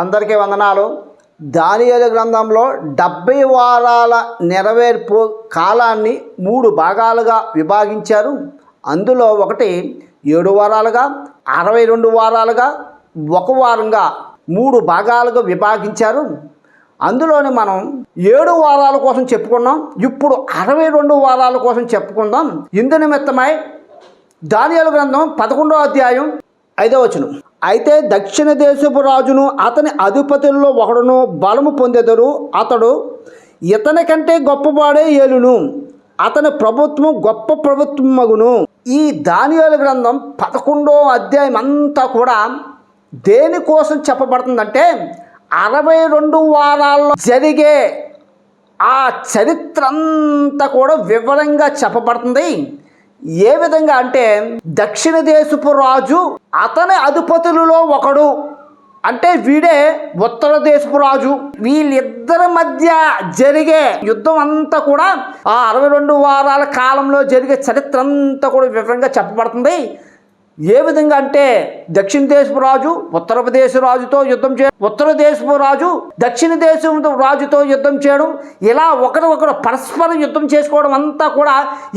అందరికీ వందనాలు. దానియలు గ్రంథంలో డెబ్బై వారాల నెరవేర్పు కాలాన్ని మూడు భాగాలుగా విభాగించారు. అందులో ఒకటి ఏడు వారాలుగా అరవై రెండు వారాలుగా ఒక వారంగా మూడు భాగాలుగా విభాగించారు. అందులోని మనం ఏడు వారాల కోసం చెప్పుకున్నాం. ఇప్పుడు అరవై రెండు వారాల కోసం చెప్పుకుందాం. ఇందు నిమిత్తమై దానియాలు గ్రంథం పదకొండో అధ్యాయం ఐదో వచనం. అయితే దక్షిణ దేశపు రాజును అతని అధిపతుల్లో ఒకడును బలము పొందెదరు. అతడు ఇతని కంటే గొప్పవాడే ఏలును. అతని ప్రభుత్వం గొప్ప ప్రభుత్వం మగును ఈ దానియాల గ్రంథం పదకొండో అధ్యాయం అంతా కూడా దేనికోసం చెప్పబడుతుందంటే అరవై రెండు వారాల్లో జరిగే ఆ చరిత్ర అంతా కూడా వివరంగా చెప్పబడుతుంది. ఏ విధంగా అంటే దక్షిణ దేశపు రాజు అతని అధిపతులలో ఒకడు. అంటే వీడే ఉత్తర దేశపు రాజు. వీళ్ళిద్దరి మధ్య జరిగే యుద్ధం అంతా కూడా ఆ అరవై రెండు వారాల కాలంలో జరిగే చరిత్ర అంతా కూడా వివరంగా చెప్పబడుతుంది. ఏ విధంగా అంటే దక్షిణ దేశపు రాజు ఉత్తరప్రదేశ్ రాజుతో యుద్ధం చేయడం ఉత్తర దేశపు రాజు దక్షిణ దేశం రాజుతో యుద్ధం చేయడం ఇలా ఒకరు ఒకరు పరస్పరం యుద్ధం చేసుకోవడం అంతా కూడా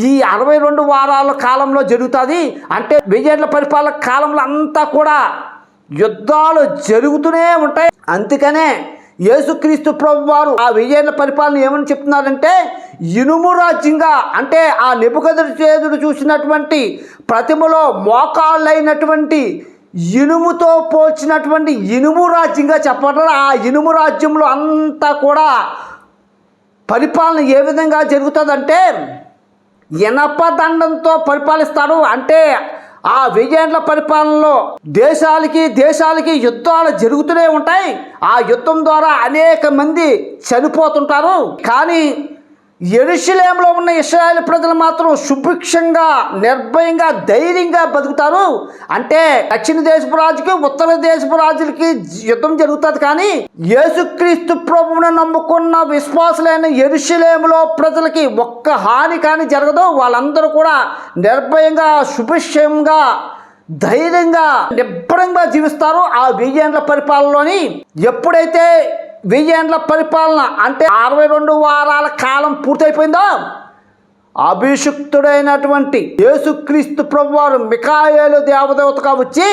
ఈ అరవై రెండు వారాల కాలంలో జరుగుతుంది. అంటే వెయ్యేళ్ళ పరిపాలన కాలంలో అంతా కూడా యుద్ధాలు జరుగుతూనే ఉంటాయి. అందుకనే యేసుక్రీస్తు ప్రభు వారు ఆ వెయ్యేళ్ళ పరిపాలన ఏమని చెప్తున్నారంటే ఇనుము రాజ్యంగా అంటే ఆ నిపుకదుడు చేదుడు చూసినటువంటి ప్రతిమలో మోకాళ్ళైనటువంటి ఇనుముతో పోల్చినటువంటి ఇనుము రాజ్యంగా చెప్పడం ఆ ఇనుము రాజ్యంలో అంతా కూడా పరిపాలన ఏ విధంగా జరుగుతుందంటే ఇనపదండంతో పరిపాలిస్తాడు అంటే ఆ వెయ్యేండ్ల పరిపాలనలో దేశాలకి దేశాలకి యుద్ధాలు జరుగుతూనే ఉంటాయి. ఆ యుద్ధం ద్వారా అనేక మంది చనిపోతుంటారు. కానీ ఎరుషలేంలో ఉన్న ఇస్రాయల్ ప్రజలు మాత్రం సుభిక్షంగా నిర్భయంగా ధైర్యంగా బతుకుతారు. అంటే దక్షిణ దేశపు రాజుకి ఉత్తర దేశపు రాజులకి యుద్ధం జరుగుతుంది కానీ యేసుక్రీస్తు ప్రభువును నమ్ముకున్న విశ్వాసులైన ఎరుషలేములో ప్రజలకి ఒక్క హాని కానీ జరగదు. వాళ్ళందరూ కూడా నిర్భయంగా సుభిక్షంగా ధైర్యంగా నిబ్బరంగా జీవిస్తారు ఆ వెయ్యేండ్ల పరిపాలనలోని. ఎప్పుడైతే వెయ్యేండ్ల పరిపాలన అంటే అరవై రెండు వారాల కాలం పూర్తయిపోయిందో? అభిషిక్తుడైనటువంటి యేసుక్రీస్తు ప్రభువారు మికాయేలు దేవదేవతగా వచ్చి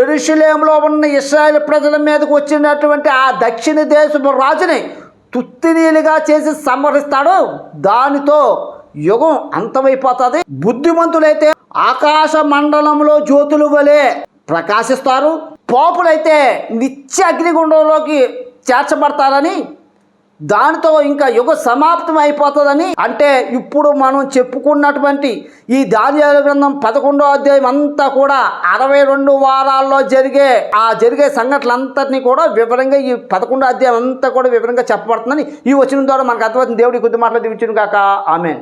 ఎరుషులేంలో ఉన్న ఇస్రాయేల్ ప్రజల మీదకు వచ్చినటువంటి ఆ దక్షిణ దేశపు రాజుని తుత్తినీలుగా చేసి సంహరిస్తాడు. దానితో యుగం అంతమైపోతుంది. బుద్ధిమంతులైతే ఆకాశ మండలంలో జ్యోతులు వలె ప్రకాశిస్తారు. పోపులైతే నిత్య అగ్నిగుండంలోకి చేర్చబడతారని దానితో ఇంకా యుగ సమాప్తం అయిపోతుందని అంటే ఇప్పుడు మనం చెప్పుకున్నటువంటి ఈ దానియాల గ్రంథం పదకొండో అధ్యాయం అంతా కూడా అరవై రెండు వారాల్లో జరిగే ఆ జరిగే సంఘటనలంతటినీ కూడా వివరంగా ఈ పదకొండో అధ్యాయం అంతా కూడా వివరంగా చెప్పబడుతుందని ఈ వచ్చిన ద్వారా మనకు అర్థమవుతుంది. దేవుడి కొద్ది మాటలు దివించును కాక ఆమె